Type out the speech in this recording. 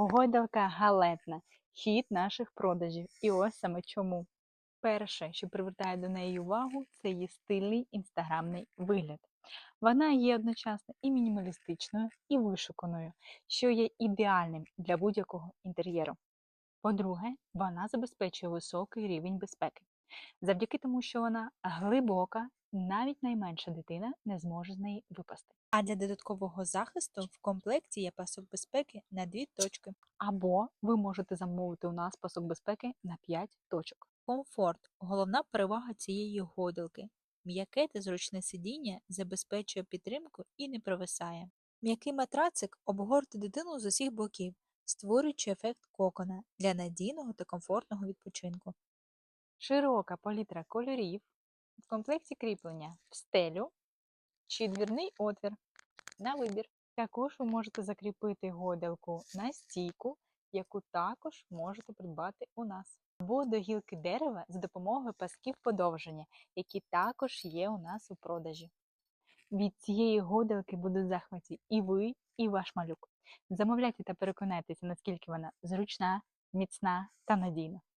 Гойдалка галетна, хід наших продажів. І ось саме чому. Перше, що привертає до неї увагу, це її стильний інстаграмний вигляд. Вона є одночасно і мінімалістичною, і вишуканою, що є ідеальним для будь-якого інтер'єру. По-друге, вона забезпечує високий рівень безпеки. Завдяки тому, що вона глибока, навіть найменша дитина не зможе з неї випасти. А для додаткового захисту в комплекті є пасок безпеки на дві точки. Або ви можете замовити у нас пасок безпеки на 5 точок. Комфорт головна перевага цієї гойдалки. М'яке та зручне сидіння забезпечує підтримку і не провисає. М'який матрацик обгорти дитину з усіх боків, створюючи ефект кокона для надійного та комфортного відпочинку. Широка палітра кольорів, в комплекті кріплення в стелю чи двірний отвір на вибір. Також ви можете закріпити гойдалку на стійку, яку також можете придбати у нас. Або до гілки дерева за допомогою пасків подовження, які також є у нас у продажі. Від цієї гойдалки будуть захваті і ви, і ваш малюк. Замовляйте та переконайтеся, наскільки вона зручна, міцна та надійна.